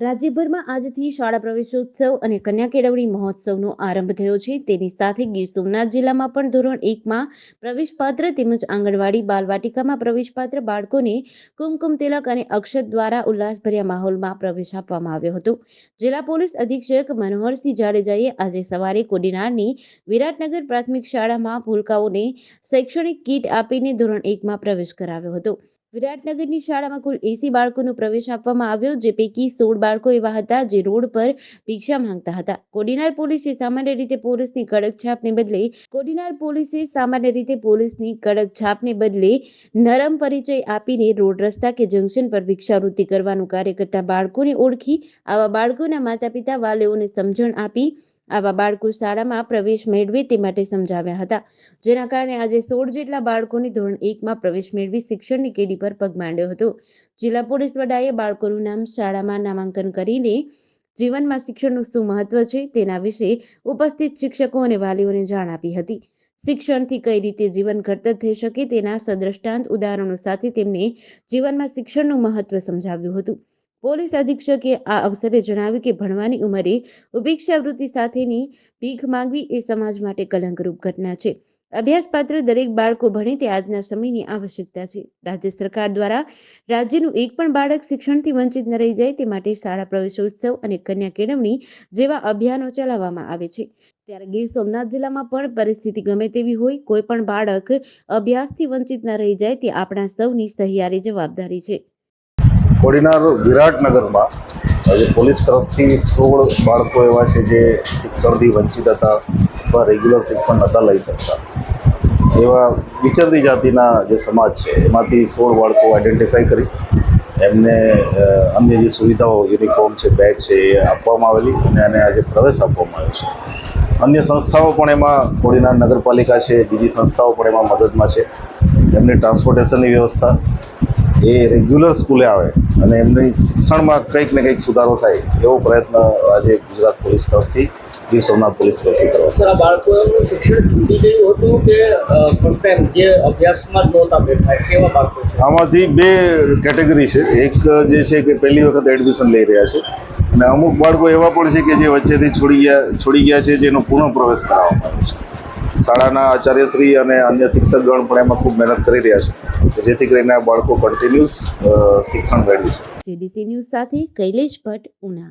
રાજ્યભરમાં આજથી શાળા પ્રવેશોત્સવ અને કન્યા કેળવણી મહોત્સવનો આરંભ થયો છે. તેની સાથે ગીર સોમનાથ જિલ્લામાં પણ ધોરણ એકમાં પ્રવેશપાત્ર તેમજ આંગણવાડી બાલવાટિકામાં પ્રવેશપાત્ર બાળકોને કુમકુમ તિલક અને અક્ષત દ્વારા ઉલ્લાસભર્યા માહોલમાં પ્રવેશ આપવામાં આવ્યો હતો. જિલ્લા પોલીસ અધિક્ષક મનોહરસિંહ જાડેજાએ આજે સવારે કોડીનારની વિરાટનગર પ્રાથમિક શાળામાં ભૂલકાઓને શૈક્ષણિક કીટ આપીને ધોરણ એકમાં પ્રવેશ કરાવ્યો હતો. વિરાટનગરની શાળામાં કુલ એસી બાળકોનો પ્રવેશ આપવામાં આવ્યો, જે પૈકી સોળ બાળકો એવા હતા જે રોડ પર ભિક્ષા માંગતા હતા. કોડીનાર પોલીસે સામાન્ય રીતે પોલીસની કડક છાપને બદલે કોડીનાર પોલીસે સામાન્ય રીતે પોલીસની કડક છાપને બદલે નરમ પરિચય આપીને રોડ રસ્તા કે જંકશન પર ભિક્ષાવૃત્તિ કરવાનું કાર્ય કરતા બાળકોને ઓળખી આવા બાળકોના માતા પિતા વાલીઓને સમજણ આપી આવા બાળકો શાળામાં પ્રવેશ મેળવે તે માટે સમજાવ્યા હતા. જેના કારણે આજે સોળ જેટલા બાળકોની ધોરણ એકમાં પ્રવેશ મેળવી શિક્ષણની કેડી પર પગ માંડ્યો હતો. જિલ્લા પોલીસ વડાએ બાળકોનું નામ શાળામાં નામાંકન કરીને જીવનમાં શિક્ષણનું શું મહત્વ છે તેના વિશે ઉપસ્થિત શિક્ષકો અને વાલીઓને જાણ આપી હતી. શિક્ષણથી કઈ રીતે જીવન ઘડતર થઈ શકે તેના સદ્રષ્ટાંત ઉદાહરણો સાથે તેમને જીવનમાં શિક્ષણનું મહત્વ સમજાવ્યું હતું. પોલીસ અધિક્ષકે આ અવસરે જણાવ્યું કે ભણવાની ઉંમરે ઉપેક્ષાવૃત્તિ સાથેની ભીખ માંગવી એ સમાજ માટે કલંકરૂપ ઘટના છે. અભ્યાસપાત્ર દરેક બાળકો ભણે તે આજના સમયની આવશ્યકતા છે. રાજ્ય સરકાર દ્વારા રાજ્યનું એક પણ બાળક શિક્ષણથી વંચિત ન રહી જાય તે માટે શાળા પ્રવેશોત્સવ અને કન્યા કેળવણી જેવા અભિયાનો ચલાવવામાં આવે છે. ત્યારે ગીર સોમનાથ જિલ્લામાં પણ પરિસ્થિતિ ગમે તેવી હોય, કોઈ પણ બાળક અભ્યાસથી વંચિત ન રહી જાય તે આપણા સૌની સહિયારી જવાબદારી છે. કોડીનાર વિરાટનગરમાં આજે પોલીસ તરફથી સોળ બાળકો એવા છે જે શિક્ષણથી વંચિત હતા અથવા રેગ્યુલર શિક્ષણ નહોતા લઈ શકતા. એવા વિચરતી જાતિના જે સમાજ છે, એમાંથી સોળ બાળકો આઈડેન્ટિફાઈ કરી એમને અન્ય જે સુવિધાઓ યુનિફોર્મ છે બેગ છે, એ આપવામાં આવેલી અને આને આજે પ્રવેશ આપવામાં આવ્યો છે. અન્ય સંસ્થાઓ પણ એમાં કોડીનાર નગરપાલિકા છે, બીજી સંસ્થાઓ પણ એમાં મદદમાં છે. એમની ટ્રાન્સપોર્ટેશનની વ્યવસ્થા, એ રેગ્યુલર સ્કૂલે આવે અને એમની શિક્ષણમાં કંઈક ને કંઈક સુધારો થાય એવો પ્રયત્ન આજે ગુજરાત પોલીસ તરફથી ગીર સોમનાથ પોલીસ તરફથી કરવા સર આ બાળકોનું શિક્ષણ છૂટી ગયું હતું કે ફર્સ્ટ ટાઈમ જે અભ્યાસમાં નહોતા બેઠા? કેવા બાળકો આમાંથી બે કેટેગરી છે. એક જે છે કે પહેલી વખત એડમિશન લઈ રહ્યા છે અને અમુક બાળકો એવા પણ છે કે જે વચ્ચેથી છોડી ગયા છોડી ગયા છે જેનો પુનઃ પ્રવેશ કરાવવામાં આવ્યો છે. શાળાના આચાર્યશ્રી અને અન્ય શિક્ષકગણ પણ એમાં ખૂબ મહેનત કરી રહ્યા છે. જેથી કરીને આ બાળકો કન્ટિન્યુઅસ શિક્ષણ મેળવી શકે. ન્યૂઝ સાથે કૈલેશ ભટ્ટ, ઉના.